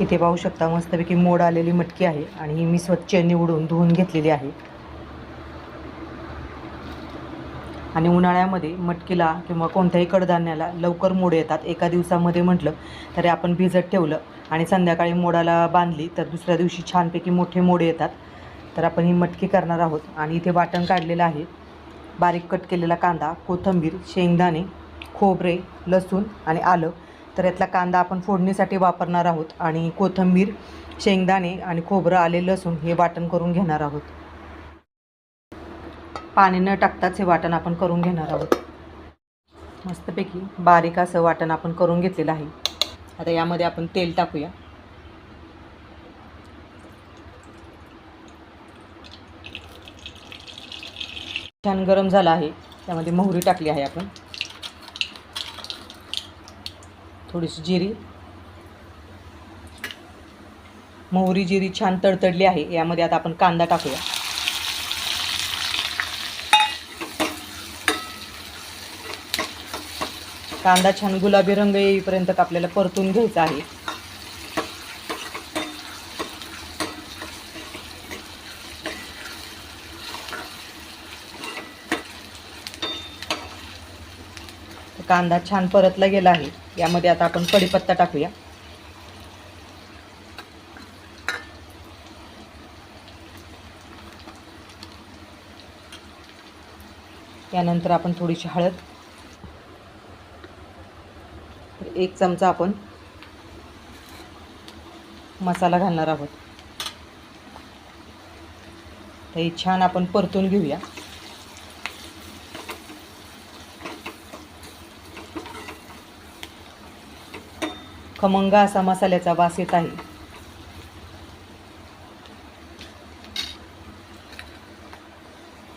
इथे पाहू शकता मस्तपैकी मोड आलेली मटकी आहे आणि ही मी स्वच्छ निवडून धुवून घेतलेली आहे. आणि उन्हाळ्यामध्ये मटकीला किंवा कोणत्याही कडधान्याला लवकर मोड येतात. एका दिवसामध्ये म्हटलं तरी आपण भिजत ठेवलं आणि संध्याकाळी मोडाला बांधली तर दुसऱ्या दिवशी छानपैकी मोठे मोड येतात. तर आपण ही मटकी करणार आहोत. आणि इथे वाटण काढलेलं आहे. बारीक कट केलेला कांदा कोथिंबीर शेंगदाणे खोबरे लसूण आणि आलं तर यातला कांदा आपण फोडणीसाठी वापरणार आहोत आणि कोथिंबीर शेंगदाणे आणि खोबरं आले लसूण हे वाटण करून घेणार आहोत. पाणी न टाकताच हे वाटण आपण करून घेणार आहोत. मस्तपैकी बारीक असं वाटण आपण करून घेतलेलं आहे. आता यामध्ये आपण तेल टाकूया. छान गरम झाला आहे. त्यामध्ये मोहरी टाकली आहे आपण. थोडीशी जिरी. मोहरी जिरी छान तडतडली आहे. यामध्ये आता आपण कांदा टाकूया. कांदा छान गुलाबी रंग येईपर्यंत आपल्याला परतून घ्यायचा आहे. कांदा छान परतला गेला आहे. यामध्ये आता आपण कढीपत्ता टाकूया. यानंतर आपण थोडीशी हळद. एक चमचा आपण मसाला घालणार आहोत. तर हे छान आपण परतून घेऊया. खमंग असा मसाल्याचा वास येत आहे.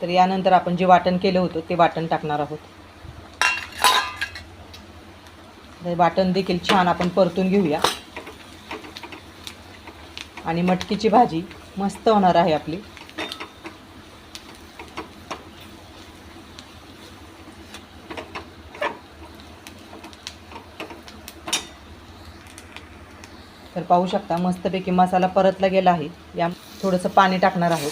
तर यानंतर आपण जे वाटण केलं होतं ते वाटण टाकणार आहोत. वाटण देखील छान आपण परतून घेऊया. आणि मटकीची भाजी मस्त होणार आहे आपली. तर पाहू शकता मस्तपैकी मसाला परतला गेला आहे. या थोडंसं पाणी टाकणार आहोत.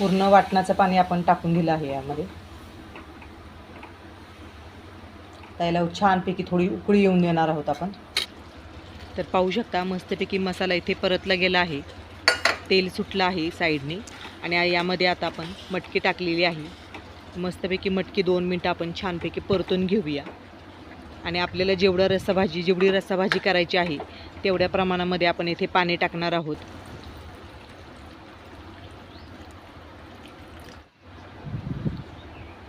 पूर्ण वाटणाचं पाणी आपण टाकून दिलं आहे यामध्ये. त्याला छानपैकी थोडी उकळी येऊन देणार आहोत आपण. तर पाहू शकता मस्तपैकी मसाला इथे परतला गेला आहे. तेल सुटलं आहे साईडने. आणि यामध्ये आता आपण मटकी टाकलेली आहे. मस्तपैकी मटकी दोन मिनटं आपण छानपैकी परतून घेऊया. आणि आपल्याला जेवढं रस्साभाजी जेवढी रस्साभाजी करायची आहे तेवढ्या प्रमाणामध्ये आपण इथे पाणी टाकणार आहोत.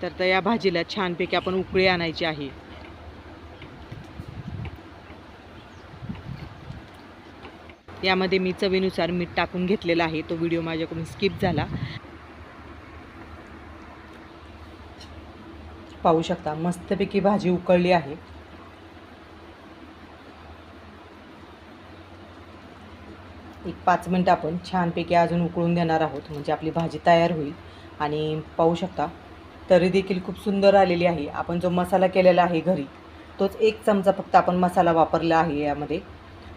तर त्या या भाजीला छानपैकी आपण उकळी आणायची आहे. यामध्ये मी चवीनुसार मीठ टाकून घेतलेला आहे. तो व्हिडिओ माझ्याकडून स्किप झाला. पाहू शकता मस्तपैकी भाजी उकळली आहे. एक पाच मिनटं आपण छानपैकी अजून उकळून देणार आहोत. म्हणजे आपली भाजी तयार होईल. आणि पाहू शकता तरी देखील खूप सुंदर आलेली आहे. आपण जो मसाला केलेला आहे घरी तोच एक चमचा फक्त आपण मसाला वापरला आहे यामध्ये.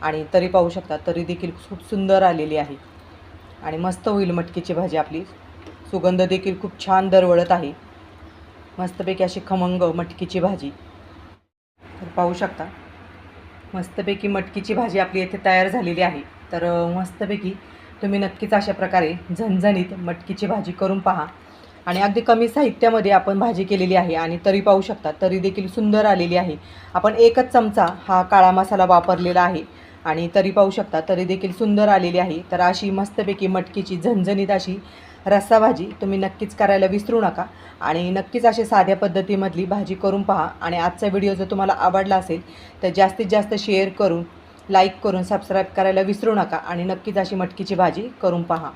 आणि तरी पाहू शकता तरी देखील खूप सुंदर आलेली आहे. आणि मस्त होईल मटकीची भाजी आपली. सुगंध देखील खूप छान दरवळत आहे. मस्तपैकी अशी खमंग मटकीची भाजी. तर पाहू शकता मस्तपैकी मटकीची भाजी आपली येथे तयार झालेली आहे. तर मस्तपैकी तुम्ही नक्कीच अशा प्रकारे झणझणीत मटकीची भाजी करून पहा. आणि अगदी कमी साहित्यामध्ये आपण भाजी केलेली आहे आणि तरी पाहू शकता तरी देखील सुंदर आलेली आहे. आपण एकच चमचा हा काळा मसाला वापरलेला आहे आणि तरी पाहू शकता तरी देखील सुंदर आलेली आहे. तर अशी मस्तपैकी मटकीची झणझणीत अशी रस्सा भाजी तुम्ही नक्कीच करायला विसरू नका आणि नक्कीच अशी साध्या पद्धतीमधली भाजी करून पहा आणि आजचा व्हिडिओ जर तुम्हाला आवडला असेल तर जास्तीत जास्त शेअर करून लाईक करून सबस्क्राईब करायला विसरू नका आणि नक्कीच अशी मटकीची भाजी करून पहा.